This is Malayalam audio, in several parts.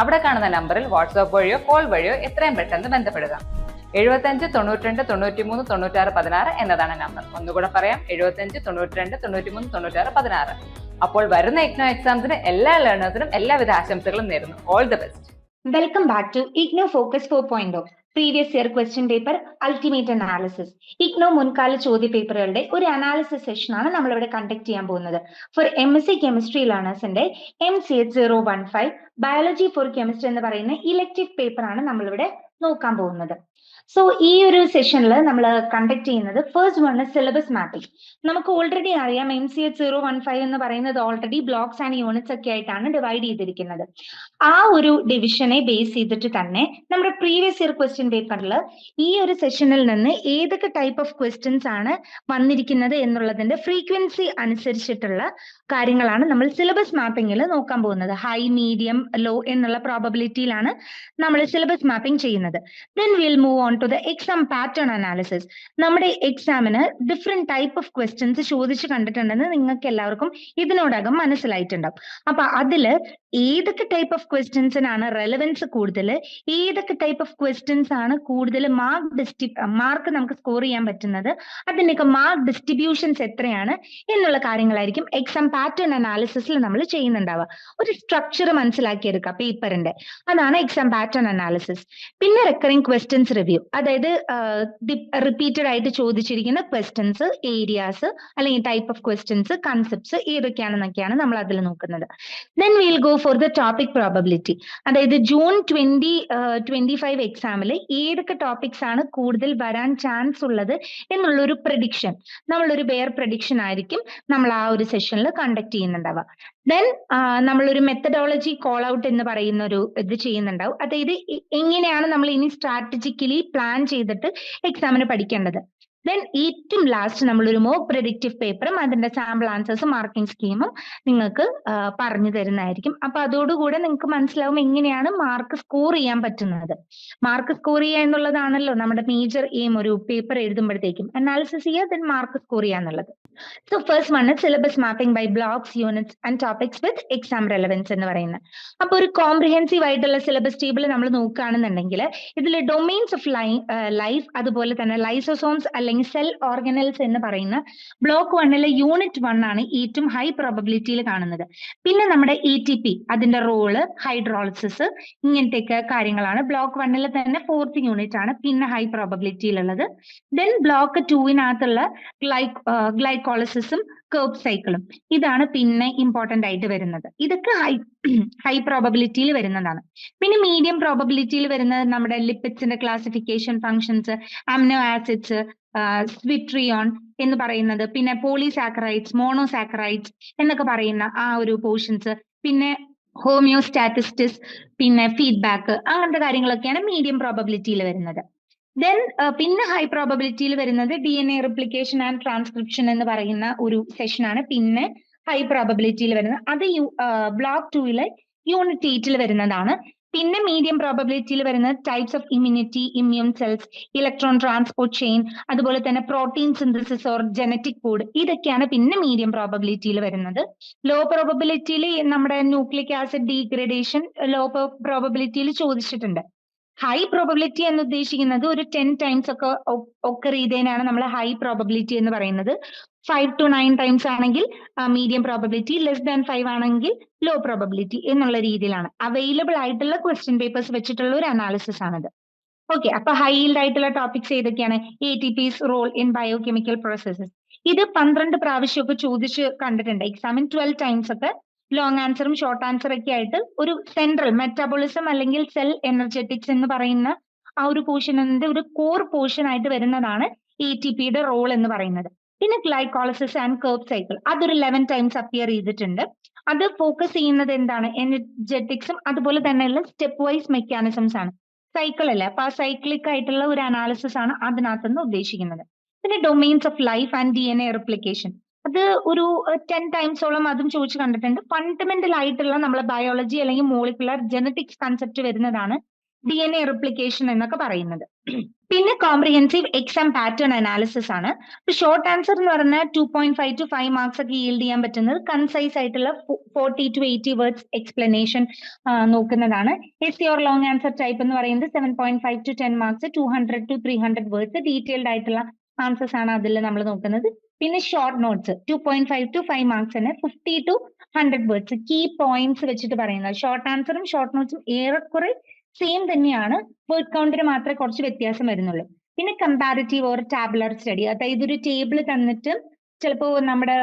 അവിടെ കാണുന്ന നമ്പറിൽ വാട്സ്ആപ്പ് വഴിയോ കോൾ വഴിയോ എത്രയും പെട്ടെന്ന് ബന്ധപ്പെടുക. എഴുപത്തഞ്ച് തൊണ്ണൂറ്റിരണ്ട് തൊണ്ണൂറ്റിമൂന്ന് തൊണ്ണൂറ്റാറ് പതിനാറ് എന്നതാണ് നമ്പർ. ഒന്നുകൂടെ പറയാം എഴുപത്തഞ്ച് തൊണ്ണൂറ്റിരണ്ട് തൊണ്ണൂറ്റിമൂന്ന് തൊണ്ണൂറ്റാറ് പതിനാറ്. അപ്പോൾ വരുന്ന ഇഗ്നോ എക്സാംസിന് എല്ലാ ലേണേഴ്സിനും എല്ലാവിധ ആശംസകളും നേരുന്നു. All the best welcome back to IGNOU focus four 4.0 previous year question paper ultimate analysis IGNOU മുൻകാല ചോദ്യ പേപ്പറുകളുടെ ഒരു അനാലിസിസ് സെഷനാണ് നമ്മൾ ഇവിടെ കണ്ടക്ട് ചെയ്യാൻ പോകുന്നത്. For M S C chemistry ലേണേഴ്സിന്റെ M C H zero one five biology for chemistry എന്ന് പറയുന്ന ഇലക്ടീവ് പേപ്പർ ആണ് നമ്മളിവിടെ നോക്കാൻ പോകുന്നത്. സോ ഈ ഒരു സെഷനിൽ നമ്മൾ കണ്ടക്ട് ചെയ്യുന്നത് ഫസ്റ്റ് വൺ സിലബസ് മാപ്പിംഗ് നമുക്ക് ഓൾറെഡി അറിയാം M C H zero one five എന്ന് പറയുന്നത് ഓൾറെഡി ബ്ലോക്സ് ആൻഡ് യൂണിറ്റ്സ് ഒക്കെ ആയിട്ടാണ് ഡിവൈഡ് ചെയ്തിരിക്കുന്നത്. ആ ഒരു ഡിവിഷനെ ബേസ് ചെയ്തിട്ട് തന്നെ നമ്മുടെ പ്രീവിയസ് ഇയർ ക്വസ്റ്റ്യൻ പേപ്പറിൽ ഈ ഒരു സെഷനിൽ നിന്ന് ഏതൊക്കെ ടൈപ്പ് ഓഫ് ക്വസ്റ്റ്യൻസ് ആണ് വന്നിരിക്കുന്നത് എന്നുള്ളതിന്റെ ഫ്രീക്വൻസി അനുസരിച്ചിട്ടുള്ള കാര്യങ്ങളാണ് നമ്മൾ സിലബസ് മാപ്പിംഗിൽ നോക്കാൻ പോകുന്നത്. ഹൈ മീഡിയം ലോ എന്നുള്ള പ്രോബബിലിറ്റിയിലാണ് നമ്മൾ സിലബസ് മാപ്പിംഗ് ചെയ്യുന്നത്. Then will move on to the exam pattern analysis നമ്മുടെ എക്സാമിന് ഡിഫറെന്റ് ടൈപ്പ് ഓഫ് ക്വസ്റ്റ്യൻസ് ചോദിച്ചു കണ്ടിട്ടുണ്ടെന്ന് നിങ്ങൾക്ക് എല്ലാവർക്കും ഇതിനോടകം മനസ്സിലായിട്ടുണ്ടാവും. അപ്പൊ അതിൽ ഏതൊക്കെ ടൈപ്പ് ഓഫ് ക്വസ്റ്റ്യൻസിനാണ് റെലവൻസ് കൂടുതൽ ഏതൊക്കെ ടൈപ്പ് ഓഫ് ക്വസ്റ്റ്യൻസ് ആണ് കൂടുതൽ മാർക്ക് ഡിസ്ട്രി മാർക്ക് നമുക്ക് സ്കോർ ചെയ്യാൻ പറ്റുന്നത് അതിന്റെയൊക്കെ മാർക്ക് ഡിസ്ട്രിബ്യൂഷൻസ് എത്രയാണ് എന്നുള്ള കാര്യങ്ങളായിരിക്കും എക്സാം പാറ്റേൺ അനാലിസിസിൽ നമ്മൾ ചെയ്യുന്നുണ്ടാവുക. ഒരു സ്ട്രക്ചർ മനസ്സിലാക്കിയെടുക്കുക പേപ്പറിന്റെ അതാണ് എക്സാം പാറ്റേൺ അനാലിസിസ് പിന്നെ റെക്കറിംഗ് ക്വസ്റ്റ്യൻസ് റിവ്യൂ അതായത് റിപ്പീറ്റഡ് ആയിട്ട് ചോദിച്ചിരിക്കുന്ന ക്വസ്റ്റ്യൻസ് ഏരിയാസ് അല്ലെങ്കിൽ ടൈപ്പ് ഓഫ് ക്വസ്റ്റ്യൻസ് കൺസെപ്റ്റ്സ് ഏതൊക്കെയാണെന്നൊക്കെയാണ് നമ്മൾ അതിൽ നോക്കുന്നത്. Then will go for the topic probability അതായത് ജൂൺ ട്വന്റി ട്വന്റി ഫൈവ് എക്സാമിൽ ഏതൊക്കെ ടോപ്പിക്സ് ആണ് കൂടുതൽ വരാൻ ചാൻസ് ഉള്ളത് എന്നുള്ളൊരു പ്രഡിക്ഷൻ നമ്മളൊരു ബെയർ പ്രഡിക്ഷൻ ആയിരിക്കും നമ്മൾ ആ ഒരു സെഷനിൽ കണ്ടക്ട് ചെയ്യുന്നുണ്ടാവുക. ദെൻ നമ്മളൊരു മെത്തഡോളജി കോൾ ഔട്ട് എന്ന് പറയുന്ന ഒരു ഇത് ചെയ്യുന്നുണ്ടാവും. അതായത് എങ്ങനെയാണ് നമ്മൾ ഇനി സ്ട്രാറ്റജിക്കലി പ്ലാൻ ചെയ്തിട്ട് എക്സാമിന് പഠിക്കേണ്ടത്. ദെൻ ഏറ്റവും ലാസ്റ്റ് നമ്മളൊരു മോക്ക് പ്രഡിക്റ്റീവ് പേപ്പറും അതിന്റെ സാമ്പിൾ ആൻസേഴ്സും മാർക്കിംഗ് സ്കീമും നിങ്ങൾക്ക് പറഞ്ഞു തരുന്നതായിരിക്കും. അപ്പൊ അതോടുകൂടെ നിങ്ങൾക്ക് മനസ്സിലാവും എങ്ങനെയാണ് മാർക്ക് സ്കോർ ചെയ്യാൻ പറ്റുന്നത്. മാർക്ക് സ്കോർ ചെയ്യുക എന്നുള്ളതാണല്ലോ നമ്മുടെ മേജർ എയിം ഒരു പേപ്പർ എഴുതുമ്പോഴത്തേക്കും. അനാലിസിസ് ചെയ്യുക ദെൻ മാർക്ക് സ്കോർ ചെയ്യുക എന്നുള്ളത്. So first one syllabus mapping by blocks units and topics with exam relevance എന്ന് പറയുന്നത്. അപ്പൊ ഒരു കോംപ്രിഹെൻസീവ് ആയിട്ടുള്ള സിലബസ് ടേബിൾ നമ്മൾ നോക്കുകയാണെന്നുണ്ടെങ്കിൽ ഇതിൽ ഡൊമെയിൻസ് ഓഫ് ലൈഫ് അതുപോലെ തന്നെ ലൈസോസോംസ് അല്ലെങ്കിൽ സെൽ ഓർഗനൽസ് എന്ന് പറയുന്ന ബ്ലോക്ക് വണ്ണിലെ യൂണിറ്റ് വൺ ആണ് ഏറ്റവും ഹൈ പ്രോബബിലിറ്റിയിൽ കാണുന്നത്. പിന്നെ നമ്മുടെ ഇ ടി പി അതിന്റെ റോൾ ഹൈഡ്രോളിസിസ് ഇങ്ങനത്തെയൊക്കെ കാര്യങ്ങളാണ്. ബ്ലോക്ക് വണ്ണിൽ തന്നെ ഫോർത്ത് യൂണിറ്റ് ആണ് പിന്നെ ഹൈ പ്രോബബിലിറ്റിയിലുള്ളത് ദെൻ ബ്ലോക്ക് ടൂവിനകത്തുള്ള ഗ്ലൈക് ഗ്ലൈക്കോളിസിസും കേർബ് സൈക്കിളും ഇതാണ് പിന്നെ ഇമ്പോർട്ടന്റ് ആയിട്ട് വരുന്നത്. ഇതൊക്കെ ഹൈ ഹൈ പ്രോബബിലിറ്റിയിൽ വരുന്നതാണ്. പിന്നെ മീഡിയം പ്രോബബിലിറ്റിയിൽ വരുന്നത് നമ്മുടെ ലിപ്പിഡ്സിന്റെ classification functions amino acids zwitterion എന്ന് പറയുന്നത് പിന്നെ പോളിസാക്കറൈറ്റ്സ് മോണോസാക്കറൈറ്റ്സ് എന്നൊക്കെ പറയുന്ന ആ ഒരു പോർഷൻസ് പിന്നെ ഹോമിയോസ്റ്റാറ്റിസ്റ്റിസ് പിന്നെ ഫീഡ്ബാക്ക് അങ്ങനത്തെ കാര്യങ്ങളൊക്കെയാണ് മീഡിയം പ്രോബബിലിറ്റിയിൽ വരുന്നത്. ദെൻ പിന്നെ ഹൈ പ്രോബബിലിറ്റിയിൽ വരുന്നത് D N A replication and transcription എന്ന് പറയുന്ന ഒരു സെഷനാണ് പിന്നെ ഹൈ പ്രോബബിലിറ്റിയിൽ വരുന്നത്. അത് ബ്ലോക്ക് ടൂയിലെ യൂണിറ്റ് എയ്റ്റിൽ വരുന്നതാണ്. പിന്നെ മീഡിയം പ്രോബബിലിറ്റിയിൽ വരുന്ന types of immunity immune cells electron transport chain അതുപോലെ തന്നെ protein synthesis or genetic code ഇതൊക്കെയാണ് പിന്നെ മീഡിയം പ്രോബബിലിറ്റിയിൽ വരുന്നത്. ലോ പ്രോബബിലിറ്റിയിൽ നമ്മുടെ ന്യൂക്ലിക് ആസിഡ് ഡീഗ്രഡേഷൻ ലോ പ്രോബബിലിറ്റിയിൽ ചോദിച്ചിട്ടുണ്ട്. ഹൈ പ്രോബബിലിറ്റി എന്ന് ഉദ്ദേശിക്കുന്നത് ഒരു ടെൻ ടൈംസ് ഒക്കെ ഒക്കെ ചെയ്തതിനാണ് നമ്മൾ ഹൈ പ്രോബബിലിറ്റി എന്ന് പറയുന്നത്. ഫൈവ് ടു നയൻ ടൈംസ് ആണെങ്കിൽ medium probability less than five ആണെങ്കിൽ ലോ പ്രോബബിലിറ്റി എന്നുള്ള രീതിയിലാണ്. അവൈലബിൾ ആയിട്ടുള്ള ക്വസ്റ്റ്യൻ പേപ്പേഴ്സ് വെച്ചിട്ടുള്ള ഒരു അനാലിസിസ് ആണിത്. ഓക്കെ അപ്പൊ ഹൈൽഡ് ആയിട്ടുള്ള ടോപ്പിക്സ് ഏതൊക്കെയാണ്? A T P's role in biochemical processes ഇത് പന്ത്രണ്ട് പ്രാവശ്യമൊക്കെ ചോദിച്ച് കണ്ടിട്ടുണ്ട്. എക്സാമിൻ ട്വൽവ് ടൈംസ് ഒക്കെ ലോങ് ആൻസറും ഷോർട്ട് ആൻസർ ഒക്കെ ആയിട്ട് ഒരു സെൻട്രൽ മെറ്റാബോളിസം അല്ലെങ്കിൽ സെൽ എനർജറ്റിക്സ് എന്ന് പറയുന്ന ആ ഒരു പോർഷനിന്റെ ഒരു കോർ പോർഷൻ ആയിട്ട് വരുന്നതാണ് എ ടി പിയുടെ റോൾ എന്ന് പറയുന്നത്. പിന്നെ ഗ്ലൈക്കോളിസിസ് ആൻഡ് കേർബ് സൈക്കിൾ അതൊരു ലെവൻ ടൈംസ് അപ്പിയർ ചെയ്തിട്ടുണ്ട്. അത് ഫോക്കസ് ചെയ്യുന്നത് എന്താണ്? എനർജറ്റിക്സും അതുപോലെ തന്നെയുള്ള സ്റ്റെപ്പ് വൈസ് മെക്കാനിസംസ് ആണ്. സൈക്കിൾ അല്ലേ? അപ്പൊ ആ സൈക്ലിക് ആയിട്ടുള്ള ഒരു അനാലിസിസ് ആണ് അതിനകത്തുനിന്ന് ഉദ്ദേശിക്കുന്നത്. പിന്നെ domains of life and D N A replication അത് ഒരു ടെൻ ടൈംസോളം അതും ചോദിച്ചു കണ്ടിട്ടുണ്ട്. ഫണ്ടമെന്റൽ ആയിട്ടുള്ള നമ്മളെ ബയോളജി അല്ലെങ്കിൽ മോളിക്കുലർ ജനറ്റിക്സ് കൺസെപ്റ്റ് വരുന്നതാണ് ഡി എൻ എ റിപ്ലിക്കേഷൻ എന്നൊക്കെ പറയുന്നത്. പിന്നെ കോംപ്രിഹെൻസീവ് എക്സാം പാറ്റേൺ അനാലിസിസ് ആണ്. ഷോർട്ട് ആൻസർ എന്ന് പറഞ്ഞാൽ two point five to five marks ഒക്കെ ഈൽഡ് ചെയ്യാൻ പറ്റുന്നത് കൺസൈസ് ആയിട്ടുള്ള forty to eighty words explanation നോക്കുന്നതാണ്. Essay or long answer type എന്ന് പറയുന്നത് seven point five to ten marks two hundred to three hundred words detailed ആയിട്ടുള്ള ആൻസേഴ്സ് ആണ് അതിൽ നമ്മൾ നോക്കുന്നത്. പിന്നെ short notes two point five to five marks തന്നെ fifty to hundred words key points വെച്ചിട്ട് പറയുന്നത്. ഷോർട്ട് ആൻസറും ഷോർട്ട് നോട്ട്സും ഏറെക്കുറെ സെയിം തന്നെയാണ് വേർഡ് കൗണ്ടിന് മാത്രമേ കുറച്ച് വ്യത്യാസം വരുന്നുള്ളൂ. പിന്നെ കമ്പാരിറ്റീവ് ഓർ ടാബ്ലർ സ്റ്റഡി അതായത് ഒരു ടേബിൾ തന്നിട്ട് ചിലപ്പോൾ നമ്മുടെ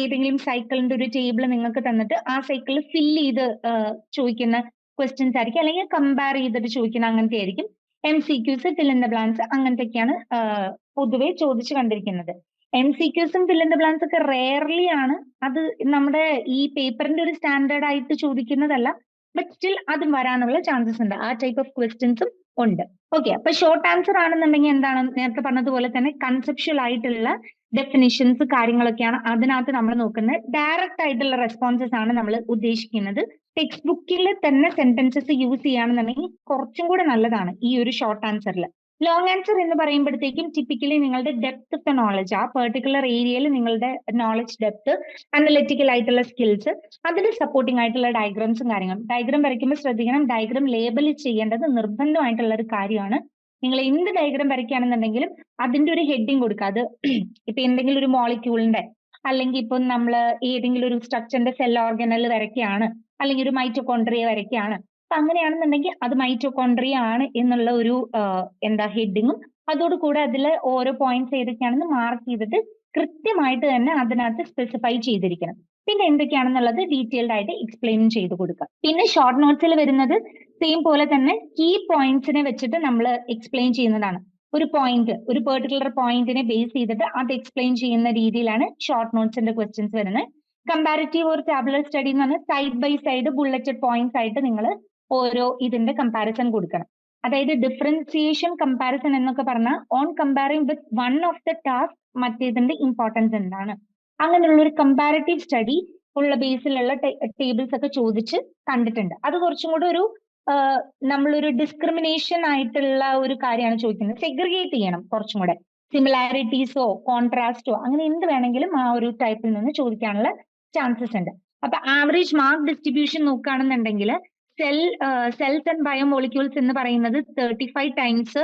ഏതെങ്കിലും സൈക്കിളിന്റെ ഒരു ടേബിൾ നിങ്ങൾക്ക് തന്നിട്ട് ആ സൈക്കിൾ ഫില്ല് ചെയ്ത് ചോദിക്കുന്ന ക്വസ്റ്റ്യൻസ് ആയിരിക്കും. അല്ലെങ്കിൽ കമ്പയർ ചെയ്തിട്ട് ചോദിക്കുന്ന അങ്ങനത്തെ ആയിരിക്കും. M C Qs fill in the അങ്ങനത്തെയൊക്കെയാണ് പൊതുവെ ചോദിച്ചു കണ്ടിരിക്കുന്നത്. എം സി ക്യൂസും ഫിൽ ഇൻ ദ ബ്ലാൻസ് ഒക്കെ റെയർലി ആണ്. അത് നമ്മുടെ ഈ പേപ്പറിന്റെ ഒരു സ്റ്റാൻഡേർഡ് ആയിട്ട് ചോദിക്കുന്നതല്ല. ബട്ട് സ്റ്റിൽ അതും വരാനുള്ള ചാൻസസ് ഉണ്ട്. ആ ടൈപ്പ് ഓഫ് ക്വസ്റ്റ്യൻസും ഉണ്ട്. ഓക്കെ അപ്പൊ ഷോർട്ട് ആൻസർ ആണെന്നുണ്ടെങ്കിൽ എന്താണ്? നേരത്തെ പറഞ്ഞതുപോലെ തന്നെ കൺസെപ്ഷ്യൽ ആയിട്ടുള്ള ഡെഫിനിഷൻസ് കാര്യങ്ങളൊക്കെയാണ് അതിനകത്ത് നമ്മൾ നോക്കുന്നത്. ഡയറക്റ്റ് ആയിട്ടുള്ള റെസ്പോൺസസ് ആണ് നമ്മൾ ഉദ്ദേശിക്കുന്നത്. ടെക്സ്റ്റ് ബുക്കിൽ തന്നെ സെന്റൻസസ് യൂസ് ചെയ്യുകയാണെന്നുണ്ടെങ്കിൽ കുറച്ചും കൂടെ നല്ലതാണ് ഈ ഒരു ഷോർട്ട് ആൻസറിൽ ലോങ് ആൻസർ എന്ന് പറയുമ്പോഴത്തേക്കും ടിപ്പിക്കലി നിങ്ങളുടെ ഡെപ്ത് ഓഫ് നോളജ് ആ പെർട്ടിക്കുലർ ഏരിയയിൽ നിങ്ങളുടെ നോളജ് ഡെപ്ത് അനലിറ്റിക്കൽ ആയിട്ടുള്ള സ്കിൽസ് അതിന് സപ്പോർട്ടിംഗ് ആയിട്ടുള്ള ഡയഗ്രാംസും കാര്യങ്ങളും. ഡയഗ്രാം വരയ്ക്കുമ്പോൾ ശ്രദ്ധിക്കണം ഡയഗ്രാം ലേബൽ ചെയ്യേണ്ടത് നിർബന്ധമായിട്ടുള്ള ഒരു കാര്യമാണ്. നിങ്ങൾ എന്ത് ഡയഗ്രാം വരയ്ക്കുകയാണെന്നുണ്ടെങ്കിലും അതിന്റെ ഒരു ഹെഡിങ് കൊടുക്കുക. അത് ഇപ്പൊ എന്തെങ്കിലും ഒരു മോളിക്യൂളിന്റെ അല്ലെങ്കിൽ ഇപ്പം നമ്മൾ ഏതെങ്കിലും ഒരു സ്ട്രക്ചറിന്റെ സെൽ ഓർഗനൽ വരയ്ക്കുകയാണ് അല്ലെങ്കിൽ ഒരു മൈറ്റോകോൺട്രിയ വരയ്ക്കുകയാണ്. അങ്ങനെയാണെന്നുണ്ടെങ്കിൽ അത് മൈറ്റോകോൺഡ്രിയ ആണ് എന്നുള്ള ഒരു എന്താ ഹെഡിങ്ങും അതോടുകൂടെ അതിൽ ഓരോ പോയിന്റ്സ് ഏതൊക്കെയാണെന്ന് മാർക്ക് ചെയ്തിട്ട് കൃത്യമായിട്ട് തന്നെ അതിനകത്ത് സ്പെസിഫൈ ചെയ്തിരിക്കണം. പിന്നെ എന്തൊക്കെയാണെന്നുള്ളത് ഡീറ്റെയിൽഡ് ആയിട്ട് എക്സ്പ്ലെയിൻ ചെയ്ത് കൊടുക്കുക. പിന്നെ ഷോർട്ട് നോട്ട്സിൽ വരുന്നത് സെയിം പോലെ തന്നെ കീ പോയിന്റ്സിനെ വെച്ചിട്ട് നമ്മൾ എക്സ്പ്ലെയിൻ ചെയ്യുന്നതാണ്. ഒരു പോയിന്റ് ഒരു പെർട്ടിക്കുലർ പോയിന്റിനെ ബേസ് ചെയ്തിട്ട് അത് എക്സ്പ്ലെയിൻ ചെയ്യുന്ന രീതിയിലാണ് ഷോർട്ട് നോട്ട്സിന്റെ ക്വസ്റ്റ്യൻസ് വരുന്നത്. കമ്പാരിറ്റീവ് ഓർ ടാബുലർ സ്റ്റഡി എന്ന് പറഞ്ഞാൽ side by side bulleted points ആയിട്ട് നിങ്ങൾ ഓരോ ഇതിന്റെ കമ്പാരിസൺ കൊടുക്കണം. അതായത് ഡിഫറൻസിയേഷൻ കമ്പാരിസൺ എന്നൊക്കെ പറഞ്ഞാൽ on comparing with one of the task മറ്റേതിന്റെ importance എന്താണ്. അങ്ങനെയുള്ള ഒരു കമ്പാരിറ്റീവ് സ്റ്റഡി ഉള്ള ബേസിലുള്ള ടേബിൾസ് ഒക്കെ ചോദിച്ച് കണ്ടിട്ടുണ്ട്. അത് കുറച്ചും കൂടെ ഒരു നമ്മളൊരു ഡിസ്ക്രിമിനേഷൻ ആയിട്ടുള്ള ഒരു കാര്യമാണ് ചോദിക്കുന്നത്. സെഗ്രിഗേറ്റ് ചെയ്യണം കുറച്ചും കൂടെ. സിമിലാരിറ്റീസോ കോൺട്രാസ്റ്റോ അങ്ങനെ എന്ത് വേണമെങ്കിലും ആ ഒരു ടൈപ്പിൽ നിന്ന് ചോദിക്കാനുള്ള ചാൻസസ് ഉണ്ട്. അപ്പൊ ആവറേജ് മാർക്ക് ഡിസ്ട്രിബ്യൂഷൻ നോക്കുകയാണെന്നുണ്ടെങ്കിൽ സെൽ സെൽസ് ആൻഡ് ബയോമോളിക്യൂൾസ് എന്ന് പറയുന്നത് thirty five times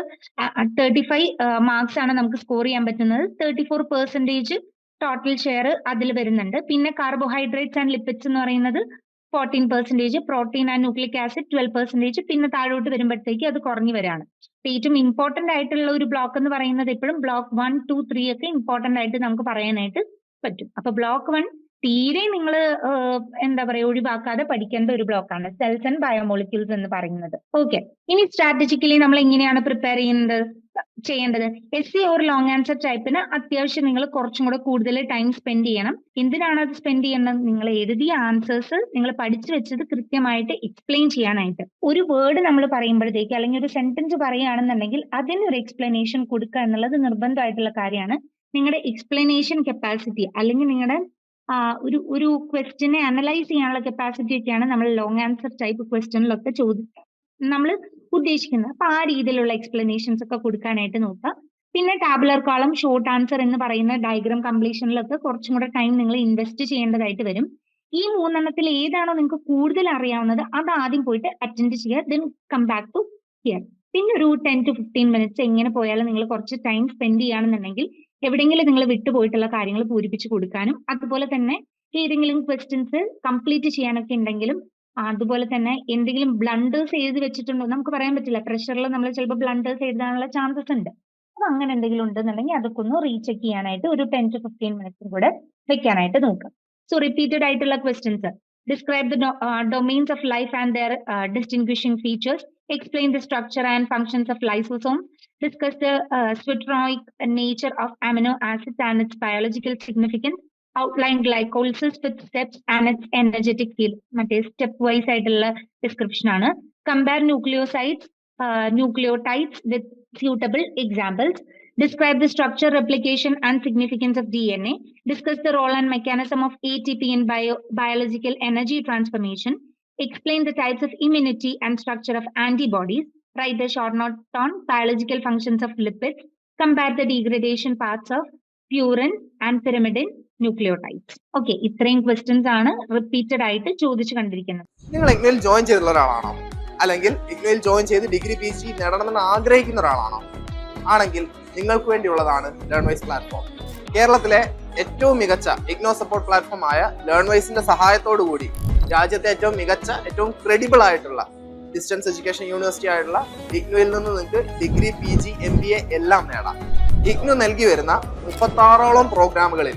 thirty five marks ആണ് നമുക്ക് സ്കോർ ചെയ്യാൻ പറ്റുന്നത്. Thirty four percentage total share അതിൽ വരുന്നുണ്ട്. പിന്നെ കാർബോഹൈഡ്രേറ്റ്സ് ആൻഡ് ലിപ്പിഡ്സ് എന്ന് പറയുന്നത് fourteen percentage protein and nucleic acid twelve percentage പിന്നെ താഴോട്ട് വരുമ്പോഴത്തേക്ക് അത് കുറഞ്ഞു വരാണ്. ഏറ്റവും ഇമ്പോർട്ടന്റ് ആയിട്ടുള്ള ഒരു ബ്ലോക്ക് എന്ന് പറയുന്നത് എപ്പോഴും ബ്ലോക്ക് വൺ ടു ത്രീ ഒക്കെ ഇമ്പോർട്ടന്റ് ആയിട്ട് നമുക്ക് പറയാനായിട്ട് പറ്റും. അപ്പോൾ ബ്ലോക്ക് വൺ തീരെ നിങ്ങൾ എന്താ പറയുക ഒഴിവാക്കാതെ പഠിക്കേണ്ട ഒരു ബ്ലോക്കാണ്. സെൽസ് ആൻഡ് ബയോമോളിക്യൂൾസ് എന്ന് പറയുന്നത്. ഓക്കെ ഇനി സ്ട്രാറ്റജിക്കലി നമ്മൾ എങ്ങനെയാണ് പ്രിപ്പയർ ചെയ്യുന്നത് ചെയ്യേണ്ടത്? S C or long answer ടൈപ്പിന് അത്യാവശ്യം നിങ്ങൾ കുറച്ചും കൂടെ കൂടുതൽ ടൈം സ്പെൻഡ് ചെയ്യണം. എന്തിനാണ് അത് സ്പെൻഡ് ചെയ്യേണ്ടത്? നിങ്ങൾ എഴുതിയ ആൻസേഴ്സ് നിങ്ങൾ പഠിച്ചു വെച്ചത് കൃത്യമായിട്ട് എക്സ്പ്ലെയിൻ ചെയ്യാനായിട്ട്. ഒരു വേർഡ് നമ്മൾ പറയുമ്പോഴത്തേക്ക് അല്ലെങ്കിൽ ഒരു സെന്റൻസ് പറയുകയാണെന്നുണ്ടെങ്കിൽ അതിനൊരു എക്സ്പ്ലനേഷൻ കൊടുക്കുക എന്നുള്ളത് നിർബന്ധമായിട്ടുള്ള കാര്യമാണ്. നിങ്ങളുടെ എക്സ്പ്ലനേഷൻ കപ്പാസിറ്റി അല്ലെങ്കിൽ നിങ്ങളുടെ ഒരു ഒരു ക്വസ്റ്റ്യനെ അനലൈസ് ചെയ്യാനുള്ള കപ്പാസിറ്റി ഒക്കെയാണ് നമ്മൾ ലോങ് ആൻസർ ടൈപ്പ് ക്വസ്റ്റ്യനിലൊക്കെ ചോദി നമ്മൾ ഉദ്ദേശിക്കുന്നത്. അപ്പൊ ആ രീതിയിലുള്ള എക്സ്പ്ലനേഷൻസ് ഒക്കെ കൊടുക്കാനായിട്ട് നോക്കുക. പിന്നെ ടാബുലർ കോളം ഷോർട്ട് ആൻസർ എന്ന് പറയുന്ന ഡയഗ്രാം കംപ്ലീഷനിലൊക്കെ കുറച്ചും കൂടെ ടൈം നിങ്ങൾ ഇൻവെസ്റ്റ് ചെയ്യേണ്ടതായിട്ട് വരും. ഈ മൂന്നെണ്ണത്തിൽ ഏതാണോ നിങ്ങൾക്ക് കൂടുതൽ അറിയാവുന്നത് അത് ആദ്യം പോയിട്ട് അറ്റൻഡ് ചെയ്യുക then come back to here പിന്നെ ഒരു ടെൻ ടു ഫിഫ്റ്റീൻ മിനിറ്റ്സ് എങ്ങനെ പോയാലും നിങ്ങൾ കുറച്ച് ടൈം സ്പെൻഡ് ചെയ്യുകയാണെന്നുണ്ടെങ്കിൽ എവിടെയെങ്കിലും നിങ്ങൾ വിട്ടുപോയിട്ടുള്ള കാര്യങ്ങൾ പൂരിപ്പിച്ച് കൊടുക്കാനും അതുപോലെ തന്നെ ഏതെങ്കിലും ക്വസ്റ്റ്യൻസ് കംപ്ലീറ്റ് ചെയ്യാനൊക്കെ ഉണ്ടെങ്കിലും അതുപോലെ തന്നെ എന്തെങ്കിലും ബ്ലണ്ടേഴ്സ് എഴുതി വെച്ചിട്ടുണ്ടോ നമുക്ക് പറയാൻ പറ്റില്ല. പ്രഷറിൽ നമ്മൾ ചിലപ്പോൾ ബ്ലണ്ടേഴ്സ് എഴുതാനുള്ള ചാൻസസ് ഉണ്ട്. അപ്പൊ അങ്ങനെ എന്തെങ്കിലും ഉണ്ടെന്നുണ്ടെങ്കിൽ അതൊക്കെ ഒന്ന് റീചെക്ക് ചെയ്യാനായിട്ട് ഒരു ടെൻ ടു ഫിഫ്റ്റീൻ മിനിറ്റ്സും കൂടെ വെക്കാനായിട്ട് നോക്കാം. സോ റിപ്പീറ്റഡ് ആയിട്ടുള്ള questions describe the domains of life and their distinguishing features explain the structure and functions of lysosomes, discuss the uh, switteroic nature of amino acids and its biological significance, outline glycolysis with steps and its energetic field. മറ്റേ സ്റ്റെപ്പ് വൈസ് ആയിട്ടുള്ള ഡിസ്ക്രിപ്ഷൻ ആണ് compare nucleosides nucleotides with suitable examples. Describe the structure, replication, and significance of DNA. Discuss the role and mechanism of ATP in bio- biological energy transformation. Explain the types of immunity and structure of antibodies. Write the short note on biological functions of lipids. Compare the degradation paths of purine and pyrimidine nucleotides. Okay, ഇത്രയും ക്വസ്റ്റ്യൻസ് ആണ് റിപ്പീറ്റഡ് ആയിട്ട് ചോദിച്ചു കണ്ടിരിക്കുന്നത് നിങ്ങൾ ഇഗ്നോയിൽ ജോയിൻ ചെയ്തിട്ടുള്ള ഒരാളാണോ അല്ലെങ്കിൽ ഇഗ്നോയിൽ ജോയിൻ ചെയ്ത് ഡിഗ്രി പി ജി നേടണമെന്ന് ആഗ്രഹിക്കുന്ന ഒരാളാണോ ആണെങ്കിൽ നിങ്ങൾക്ക് വേണ്ടിയുള്ളതാണ് ലേൺവൈസ് പ്ലാറ്റ്ഫോം കേരളത്തിലെ ഏറ്റവും മികച്ച ഇഗ്നോ സപ്പോർട്ട് പ്ലാറ്റ്ഫോം ആയ ലേൺവൈസിന്റെ സഹായത്തോടു കൂടി രാജ്യത്തെ ഏറ്റവും മികച്ച ഏറ്റവും ക്രെഡിബിൾ ആയിട്ടുള്ള ഡിസ്റ്റൻസ് എഡ്യൂക്കേഷൻ യൂണിവേഴ്സിറ്റി ആയിട്ടുള്ള ഇഗ്നുവിൽ നിന്ന് നിങ്ങൾക്ക് degree P G M B A എല്ലാം നേടാം. ഇഗ്നു നൽകി വരുന്ന മുപ്പത്താറോളം പ്രോഗ്രാമുകളിൽ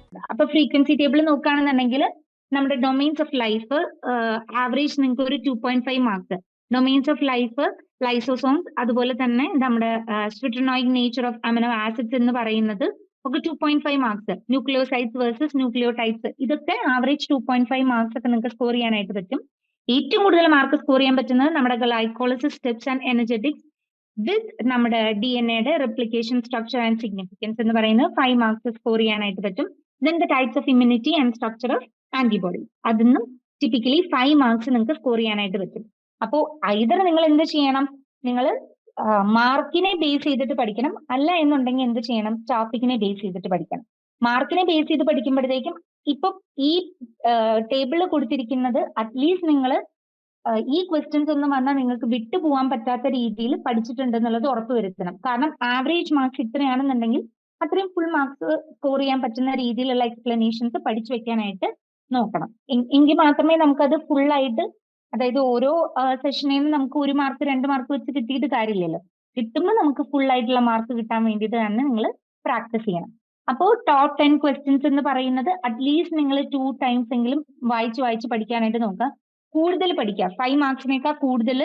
അപ്പൊ ഫ്രീക്വൻസി ടേബിൾ നോക്കുകയാണെന്നുണ്ടെങ്കിൽ നമ്മുടെ ഡൊമൈൻസ് ഓഫ് ലൈഫ് ആവറേജ് നിങ്ങൾക്ക് ഒരു two point five mark domains of life lysosomes അതുപോലെ തന്നെ നമ്മുടെ zwitterionic nature of amino acids എന്ന് പറയുന്നത് ഒക്കെ two point five marks nucleosides versus nucleotides ഇതൊക്കെ average two point five marks ഒക്കെ നിങ്ങൾക്ക് സ്കോർ ചെയ്യാനായിട്ട് പറ്റും. ഏറ്റവും കൂടുതൽ മാർക്ക് സ്കോർ ചെയ്യാൻ പറ്റുന്നത് നമ്മുടെ ഗ്ലൈക്കോളിസ് സ്റ്റെപ്സ് ആൻഡ് എനർജറ്റിക്സ് വിത്ത് നമ്മുടെ ഡി എൻ എയുടെ റെപ്ലിക്കേഷൻ സ്ട്രക്ചർ ആൻഡ് സിഗ്നിഫിക്കൻസ് എന്ന് പറയുന്നത് ഫൈവ് മാർക്സ് സ്കോർ ചെയ്യാനായിട്ട് പറ്റും. Then the types of immunity and structure of antibody അതിൽ നിന്നും ടിപ്പിക്കലി ഫൈവ് മാർക്സ് നിങ്ങൾക്ക് സ്കോർ ചെയ്യാനായിട്ട് പറ്റും. അപ്പോൾ ഐതർ നിങ്ങൾ എന്ത് ചെയ്യണം? നിങ്ങൾ മാർക്കിനെ ബേസ് ചെയ്തിട്ട് പഠിക്കണം. അല്ല എന്നുണ്ടെങ്കിൽ എന്ത് ചെയ്യണം? ടോപ്പിക്കിനെ ബേസ് ചെയ്തിട്ട് പഠിക്കണം. മാർക്കിനെ ബേസ് ചെയ്ത് പഠിക്കുമ്പോഴത്തേക്കും ഇപ്പൊ ഈ ടേബിളിൽ കൊടുത്തിരിക്കുന്നത് അറ്റ്ലീസ്റ്റ് നിങ്ങൾ ഈ ക്വസ്റ്റ്യൻസ് ഒന്നും വന്നാൽ നിങ്ങൾക്ക് വിട്ടുപോകാൻ പറ്റാത്ത രീതിയിൽ പഠിച്ചിട്ടുണ്ടെന്നുള്ളത് ഉറപ്പുവരുത്തണം കാരണം ആവറേജ് മാർക്സ് ഇത്രയാണെന്നുണ്ടെങ്കിൽ അത്രയും ഫുൾ മാർക്സ് സ്കോർ ചെയ്യാൻ പറ്റുന്ന രീതിയിലുള്ള എക്സ്പ്ലനേഷൻസ് പഠിച്ചു വെക്കാനായിട്ട് നോക്കണം. എങ്കിൽ മാത്രമേ നമുക്കത് ആയിട്ട് അതായത് ഓരോ സെഷനിൽ നിന്ന് നമുക്ക് ഒരു മാർക്ക് രണ്ട് മാർക്ക് വെച്ച് കിട്ടിയിട്ട് കാര്യമില്ലല്ലോ. കിട്ടുമ്പോൾ നമുക്ക് ഫുൾ ആയിട്ടുള്ള മാർക്ക് കിട്ടാൻ വേണ്ടിയിട്ട് തന്നെ നിങ്ങൾ പ്രാക്ടീസ് ചെയ്യണം. അപ്പോൾ ടോപ്പ് ടെൻ ക്വസ്റ്റ്യൻസ് എന്ന് പറയുന്നത് അറ്റ്ലീസ്റ്റ് നിങ്ങൾ ടു ടൈംസ് എങ്കിലും വായിച്ച് വായിച്ച് പഠിക്കാനായിട്ട് നോക്കുക. കൂടുതൽ പഠിക്കുക. ഫൈവ് മാർക്സിനേക്കാൾ കൂടുതൽ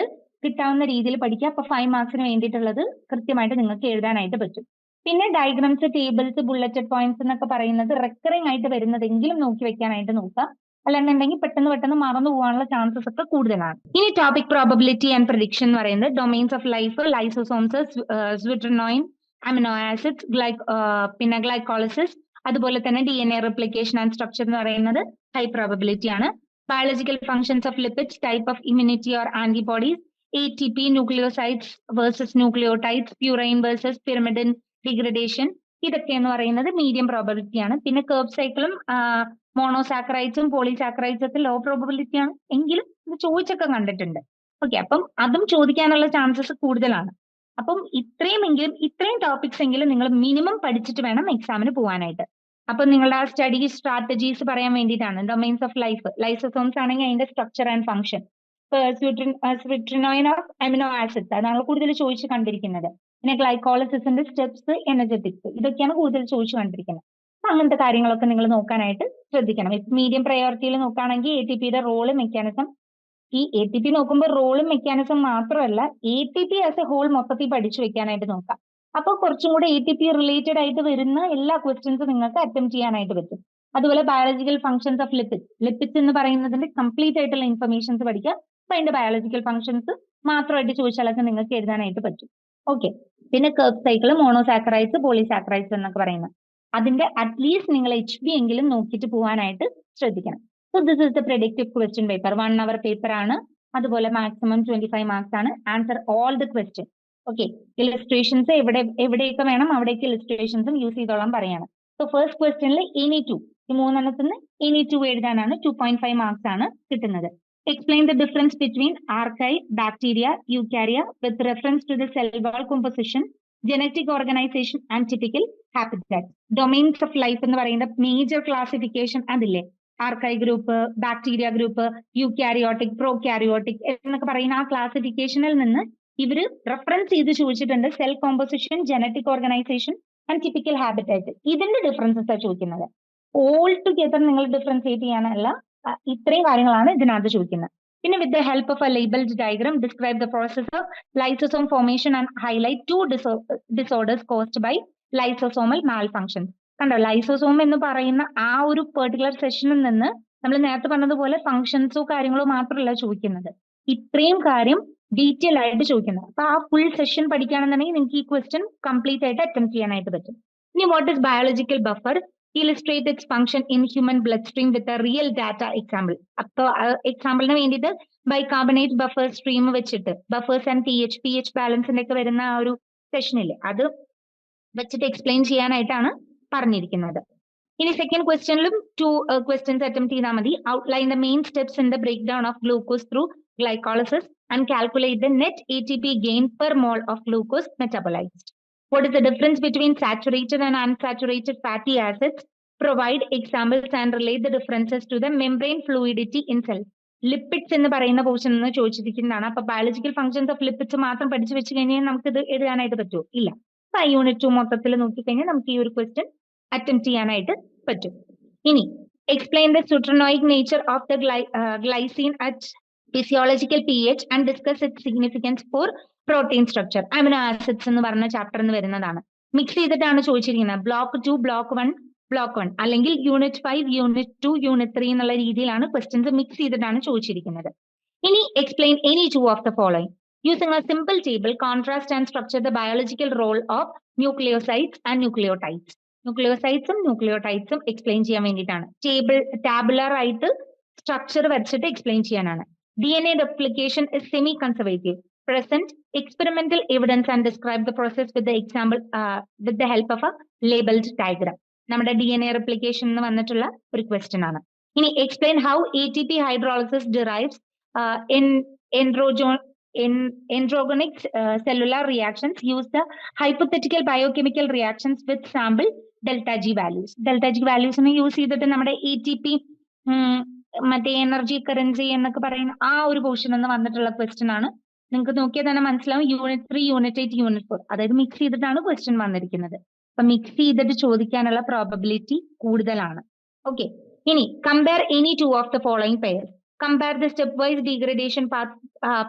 കിട്ടാവുന്ന രീതിയിൽ പഠിക്കുക. അപ്പൊ ഫൈവ് മാർക്സിന് വേണ്ടിയിട്ടുള്ളത് കൃത്യമായിട്ട് നിങ്ങൾക്ക് എഴുതാനായിട്ട് പറ്റും. പിന്നെ ഡയഗ്രാംസ് ടേബിൾസ് ബുള്ളറ്റഡ് പോയിന്റ്സ് എന്നൊക്കെ പറയുന്നത് റെക്കറിംഗ് ആയിട്ട് വരുന്നതെങ്കിലും നോക്കി വെക്കാനായിട്ട് നോക്കാം അല്ലാന്നുണ്ടെങ്കിൽ പെട്ടെന്ന് പെട്ടെന്ന് മറന്നു പോകാനുള്ള ചാൻസസ് ഒക്കെ കൂടുതലാണ്. ഇനി ടോപ്പിക് പ്രോബബിലിറ്റി ആൻഡ് പ്രഡിക്ഷൻ എന്ന് പറയുന്നത് domains of life lysosomes zwitterion amino acids ഗ്ലൈക് പിന്നെ ഗ്ലൈക്കോളിസിസ് അതുപോലെ തന്നെ D N A replication and structure എന്ന് പറയുന്നത് ഹൈ പ്രോബബിലിറ്റി ആണ്. Biological functions of lipids type of immunity or antibodies A T P nucleosides versus nucleotides purine versus pyrimidine degradation ഇതൊക്കെ എന്ന് പറയുന്നത് മീഡിയം പ്രോബബിലിറ്റി ആണ്. പിന്നെ കേർബ് സൈക്കിളും മോണോസാക്രൈറ്റ്സും പോളിസാക്രൈറ്റ്സ് ഒക്കെ ലോ പ്രോബബിലിറ്റി ആണ്. എങ്കിലും ഇത് ചോദിച്ചൊക്കെ കണ്ടിട്ടുണ്ട്. ഓക്കെ അപ്പം അതും ചോദിക്കാനുള്ള ചാൻസസ് കൂടുതലാണ്. അപ്പം ഇത്രയും എങ്കിലും ഇത്രയും ടോപ്പിക്സ് എങ്കിലും നിങ്ങൾ മിനിമം പഠിച്ചിട്ട് വേണം എക്സാമിന് പോകാനായിട്ട് അപ്പൊ നിങ്ങളുടെ ആ സ്റ്റഡി സ്ട്രാറ്റജീസ് പറയാൻ വേണ്ടിയിട്ടാണ്. ഡൊമൈൻസ് ഓഫ് ലൈഫ് ലൈസസോംസ് ആണെങ്കിൽ അതിന്റെ structure and function zwitterion of amino acids അതാണ് കൂടുതൽ ചോദിച്ചു കണ്ടിരിക്കുന്നത്. പിന്നെ ഗ്ലൈക്കോളിസിന്റെ സ്റ്റെപ്സ് എനർജറ്റിക്സ് ഇതൊക്കെയാണ് കൂടുതൽ ചോദിച്ചു കണ്ടിരിക്കുന്നത്. അപ്പൊ അങ്ങനത്തെ കാര്യങ്ങളൊക്കെ നിങ്ങൾ നോക്കാനായിട്ട് ശ്രദ്ധിക്കണം. മീഡിയം പ്രയോറിറ്റിയിൽ നോക്കുകയാണെങ്കിൽ എ ടി പിയുടെ റോൾ മെക്കാനിസം ഈ എ ടി പി നോക്കുമ്പോൾ റോളും മെക്കാനിസം മാത്രമല്ല A T P as a whole മൊത്തത്തിൽ പഠിച്ചു വെക്കാനായിട്ട് നോക്കാം. അപ്പോൾ കുറച്ചും കൂടെ എ ടി പി റിലേറ്റഡ് ആയിട്ട് വരുന്ന എല്ലാ ക്വസ്റ്റ്യൻസും നിങ്ങൾക്ക് അറ്റംപ്റ്റ് ചെയ്യാനായിട്ട് പറ്റും. അതുപോലെ biological functions of lipid lipids എന്ന് പറയുന്നതിന്റെ കംപ്ലീറ്റ് ആയിട്ടുള്ള ഇൻഫർമേഷൻസ് പഠിക്കുക. അപ്പൊ അതിന്റെ ബയോളജിക്കൽ ഫംഗ്ഷൻസ് മാത്രമായിട്ട് ചോദിച്ചാലൊക്കെ നിങ്ങൾക്ക് എഴുതാനായിട്ട് പറ്റും. ഓക്കെ പിന്നെ കർബ് സൈക്കിൾ മോണോസാക്കറൈസ് പോളിസാക്കറൈസ് എന്നൊക്കെ പറയുന്നത്. അതിന്റെ അറ്റ്ലീസ്റ്റ് നിങ്ങൾ എച്ച് ബി എങ്കിലും നോക്കിയിട്ട് പോകാനായിട്ട് ശ്രദ്ധിക്കണം. So this is the predictive question paper one hour paper ആണ്. അതുപോലെ മാക്സിമം ട്വന്റി ഫൈവ് മാർക്സ് ആണ്. Answer all the question okay illustrations എവിടെ എവിടെയൊക്കെ വേണം അവിടേക്ക് ഇലസ്ട്രേഷൻസും യൂസ് ചെയ്തോളാം പറയാണ്. സോ ഫസ്റ്റ് ക്വസ്റ്റ്യനിൽ എനി ടു ഈ മൂന്നെണ്ണത്തിന് എനി ടു എഴുതാനാണ്. ടു പോയിന്റ് ഫൈവ് മാർക്സ് ആണ് കിട്ടുന്നത്. Explain the difference between archaea, bacteria, eukarya with reference to the cell wall composition, genetic organization and typical habitat Domains of life എന്ന് പറയുന്ന മേജർ ക്ലാസിഫിക്കേഷൻ അതില്ലേ? Archaea group bacteria group eukaryotic prokaryotic എന്നൊക്കെ പറയുന്ന ആ ക്ലാസിഫിക്കേഷനിൽ നിന്ന് ഇവർ റെഫറൻസ് ചെയ്ത് ചോദിച്ചിട്ടുണ്ട് cell composition genetic organization and typical habitat ഇതിന്റെ ഡിഫറൻസസ് ആണ് ചോദിക്കുന്നത്. ഓൾ ടുഗെദർ നിങ്ങൾ ഡിഫറൻസിയേറ്റ് ചെയ്യാനല്ല ഇത്രയും കാര്യങ്ങളാണ് ഇതിനകത്ത് ചോദിക്കുന്നത്. പിന്നെ with the help of a labelled diagram describe the process of lysosome formation and highlight two disorders caused by lysosomal malfunction കണ്ടോ ലൈസോസോം എന്ന് പറയുന്ന ആ ഒരു പെർട്ടിക്കുലർ സെഷനിൽ നിന്ന് നമ്മൾ നേരത്തെ പറഞ്ഞതുപോലെ ഫംഗ്ഷൻസോ കാര്യങ്ങളോ മാത്രമല്ല ചോദിക്കുന്നത്. ഇത്രയും കാര്യം ഡീറ്റെയിൽ ആയിട്ട് ചോദിക്കുന്നത്. അപ്പൊ ആ ഫുൾ സെഷൻ പഠിക്കുകയാണെന്നുണ്ടെങ്കിൽ നിങ്ങൾക്ക് ഈ ക്വസ്റ്റ്യൻ കംപ്ലീറ്റ് ആയിട്ട് അറ്റംപ്റ്റ് ചെയ്യാനായിട്ട് പറ്റും. ഇനി what is biological buffer illustrate its function in human blood stream with a real data example അപ്പൊ എക്സാമ്പിളിന് വേണ്ടിയിട്ട് ബൈകാർബണേറ്റ് ബഫർ സ്ട്രീം വെച്ചിട്ട് buffers and P H P H ബാലൻസിന്റെ ഒക്കെ വരുന്ന ആ ഒരു സെഷനിൽ അത് വെച്ചിട്ട് എക്സ്പ്ലെയിൻ ചെയ്യാനായിട്ടാണ് പറഞ്ഞിരിക്കുന്നത്. ഇനി സെക്കൻഡ് ക്വസ്റ്റ്യനിലും ടു ക്വസ്റ്റ്യൻസ് അറ്റംപ്റ്റ് ചെയ്താൽ മതി. Outline the main steps in the breakdown of glucose through glycolysis and calculate the net A T P gain per mole of glucose metabolised What is the difference between saturated and unsaturated fatty acids? Provide examples and relate the differences to the membrane fluidity in cells. Lipids എന്ന് പറയുന്ന പോർഷൻ എന്ന് ചോദിച്ചിരിക്കുന്നതാണ് അപ്പൊ ബയോളജിക്കൽ ഫംഗ്ഷൻസ് ഓഫ് ലിപ്പിഡ്സ് മാത്രം പഠിച്ചു വെച്ച് കഴിഞ്ഞാൽ നമുക്ക് ഇത് എഴുതാനായിട്ട് പറ്റുമോ ഇല്ല അപ്പൊ ആ യൂണിറ്റ് ടു മൊത്തത്തിൽ നോക്കിക്കഴിഞ്ഞാൽ നമുക്ക് ഈ ഒരു ക്വസ്റ്റ്യൻ അറ്റംപ്റ്റ് ചെയ്യാനായിട്ട് പറ്റും ഇനി explain the zwitterionic nature of the glycine at physiological P H and discuss it significance for protein structure amino acids എന്ന് പറഞ്ഞ ചാപ്റ്റർ എന്ന് വരുന്നതാണ്. മിക്സ് ചെയ്തിട്ടാണ് ചോദിച്ചിരിക്കുന്നത്. Block two block one block one അല്ലെങ്കിൽ unit five unit two unit three എന്നുള്ള രീതിയിലാണ് ക്വസ്റ്റ്യൻസ് മിക്സ് ചെയ്തിട്ടാണ് ചോദിച്ചിരിക്കുന്നത്. ഇനി explain any two of the following using a simple table contrast and structure the biological role of nucleosides and nucleotides ന്യൂക്ലിയോസൈറ്റ്സും ന്യൂക്ലിയോടൈറ്റ്സും എക്സ്പ്ലെയിൻ ചെയ്യാൻ വേണ്ടിയിട്ടാണ്. ടേബിൾ ടാബുലർ ആയിട്ട് സ്ട്രക്ചർ വരച്ചിട്ട് എക്സ്പ്ലെയിൻ ചെയ്യാനാണ്. D N A replication is semi conservative present experimental evidence and describe the process with the example uh, with the help of a labeled diagram. നമ്മുടെ ഡി എൻ എ റെപ്ലിക്കേഷൻ എന്ന് വന്നിട്ടുള്ള ഒരു ക്വസ്റ്റ്യൻ ആണ്. ഇനി explain how A T P hydrolysis derives എൻഡ്രോജോ endergonic cellular reactions use the hypothetical biochemical reactions with sample delta G values delta G വാല്യൂസിനെ use ചെയ്തിട്ട് നമ്മുടെ എ ടി പി മറ്റേ എനർജി കറൻസി എന്നൊക്കെ പറയുന്ന ആ ഒരു പോർഷൻ എന്ന് വന്നിട്ടുള്ള ക്വസ്റ്റ്യൻ ആണ്. നിങ്ങൾക്ക് നോക്കിയാൽ തന്നെ മനസ്സിലാവും unit three unit eight unit four അതായത് മിക്സ് ചെയ്തിട്ടാണ് ക്വസ്റ്റ്യൻ വന്നിരിക്കുന്നത്. അപ്പൊ മിക്സ് ചെയ്തിട്ട് ചോദിക്കാനുള്ള പ്രോബബിലിറ്റി കൂടുതലാണ്. ഓക്കെ ഇനി compare any two of the following pairs compare the stepwise degradation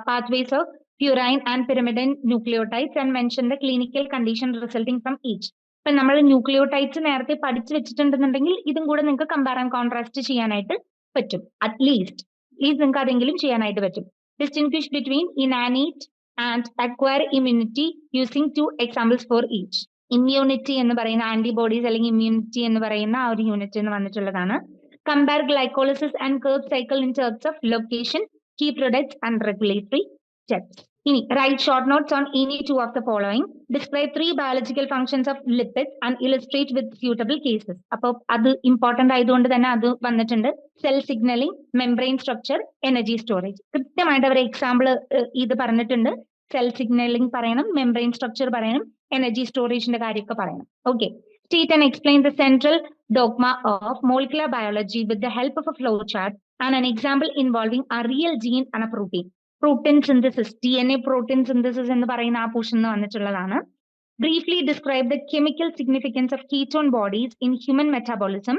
pathways of purine and pyrimidine nucleotides and mention the clinical condition resulting from each ഇപ്പൊ നമ്മൾ ന്യൂക്ലിയോടൈറ്റ്സ് നേരത്തെ പഠിച്ചു വെച്ചിട്ടുണ്ടെന്നുണ്ടെങ്കിൽ ഇതും കൂടെ നിങ്ങൾക്ക് കമ്പയർ ആൻഡ് കോൺട്രാസ്റ്റ് ചെയ്യാനായിട്ട് പറ്റും. അറ്റ്ലീസ്റ്റ് അറ്റ്ലീസ്റ്റ് നിങ്ങൾക്ക് അതെങ്കിലും ചെയ്യാനായിട്ട് പറ്റും. Distinguish between inanimate and acquire immunity using two examples for each. Immunity എന്ന് പറയുന്ന ആന്റിബോഡീസ് അല്ലെങ്കിൽ ഇമ്മ്യൂണിറ്റി എന്ന് പറയുന്ന ആ ഒരു യൂണിറ്റ് എന്ന് വന്നിട്ടുള്ളതാണ് compare glycolysis and Krebs cycle in terms of location key products and regulatory steps ഇനി write short notes on any two of the following describe three biological functions of lipid and illustrate with suitable cases അപ്പോൾ അത് ഇമ്പോർട്ടന്റ് ആയതുകൊണ്ട് തന്നെ അത് വന്നിട്ടുണ്ട്. Cell signalling membrane structure energy storage കൃത്യമായിട്ട് അവർ എക്സാമ്പിൾ ഇത് പറഞ്ഞിട്ടുണ്ട്. സെൽ സിഗ്നലിംഗ് പറയണം മെംബ്രെയിൻ സ്ട്രക്ചർ പറയണം എനർജി സ്റ്റോറേജിന്റെ കാര്യമൊക്കെ പറയണം. Okay state and explain the central dogma of molecular biology with the help of a flow chart and an example involving a real gene and a protein protein synthesis D N A protein synthesis എന്ന് പറയുന്ന ആ പോർഷൻ വന്നിട്ടുള്ളതാണ്. Briefly describe the chemical significance of ketone bodies in human metabolism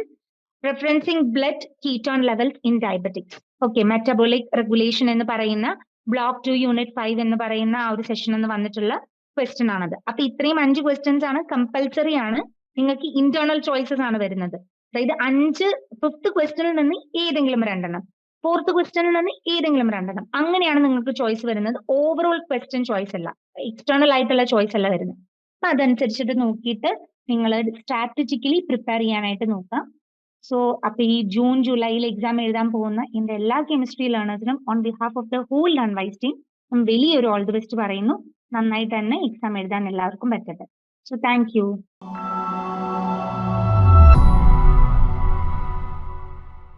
referencing blood ketone levels in diabetics okay metabolic regulation എന്ന് പറയുന്ന ബ്ലോക്ക് ടു യൂണിറ്റ് ഫൈവ് എന്ന് പറയുന്ന ആ ഒരു സെഷൻ എന്ന് വന്നിട്ടുള്ള ക്വസ്റ്റ്യൻ ആണത്. അപ്പൊ ഇത്രയും അഞ്ച് ക്വസ്റ്റ്യൻസ് ആണ് കമ്പൽസറി ആണ്. നിങ്ങൾക്ക് ഇന്റേണൽ ചോയ്സസ് ആണ് വരുന്നത്. അതായത് അഞ്ച് ഫിഫ്ത് ക്വസ്റ്റ്യനിൽ നിന്ന് ഏതെങ്കിലും രണ്ടെണ്ണം ഫോർത്ത് ക്വസ്റ്റ്യനിൽ നിന്ന് ഏതെങ്കിലും രണ്ടെണ്ണം. അങ്ങനെയാണ് നിങ്ങൾക്ക് ചോയ്സ് വരുന്നത്. ഓവറോൾ ക്വസ്റ്റ്യൻ ചോയ്സ് അല്ല. എക്സ്റ്റേണൽ ആയിട്ടുള്ള ചോയ്സ് അല്ല വരുന്നത്. അപ്പൊ അതനുസരിച്ചിട്ട് നോക്കിയിട്ട് നിങ്ങൾ സ്ട്രാറ്റജിക്കലി പ്രിപ്പയർ ചെയ്യാനായിട്ട് നോക്കാം. സോ അപ്പൊ ഈ ജൂൺ ജൂലൈയിൽ എക്സാം എഴുതാൻ പോകുന്ന എന്റെ എല്ലാ chemistry ലേണേഴ്സിനും on behalf of the whole ലൺ വൈസ് ടീം വലിയൊരു ഓൾ ദി ബെസ്റ്റ് പറയുന്നു. നന്നായി തന്നെ എക്സാം എഴുതാൻ എല്ലാവർക്കും പറ്റട്ടെ. So thank you